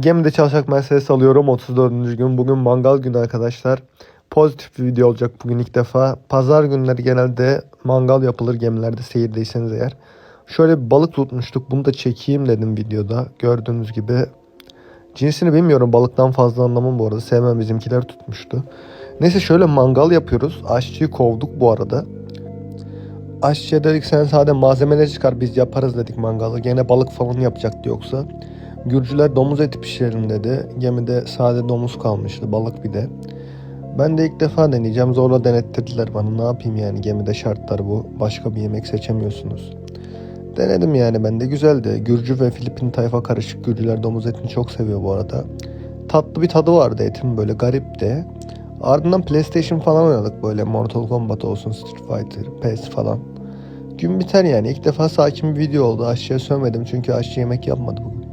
Gemide çalışacak meselesi alıyorum 34. gün. Bugün mangal günü arkadaşlar. Pozitif bir video olacak bugün ilk defa. Pazar günleri genelde mangal yapılır gemilerde seyirdeyseniz eğer. Şöyle bir balık tutmuştuk. Bunu da çekeyim dedim videoda. Gördüğünüz gibi. Cinsini bilmiyorum. Balıktan fazla anlamam bu arada. Sevmem bizimkiler tutmuştu. Neyse şöyle mangal yapıyoruz. Aşçıyı kovduk bu arada. Aşçıya dedik sen sade malzemeleri çıkar biz yaparız dedik mangalı. Gene balık falan yapacaktı yoksa. Gürcüler domuz eti pişirelim dedi. Gemide sade domuz kalmıştı balık bir de. Ben de ilk defa deneyeceğim. Zorla denettirdiler bana. Ne yapayım yani gemide şartlar bu. Başka bir yemek seçemiyorsunuz. Denedim yani ben de güzeldi. Gürcü ve Filipin tayfa karışık. Gürcüler domuz etini çok seviyor bu arada. Tatlı bir tadı vardı etin böyle garip de. Ardından PlayStation falan oynadık böyle Mortal Kombat olsun, Street Fighter, PES falan. Gün biter yani. İlk defa sakin bir video oldu. Aşçıya sövmedim çünkü aşçı yemek yapmadı bugün.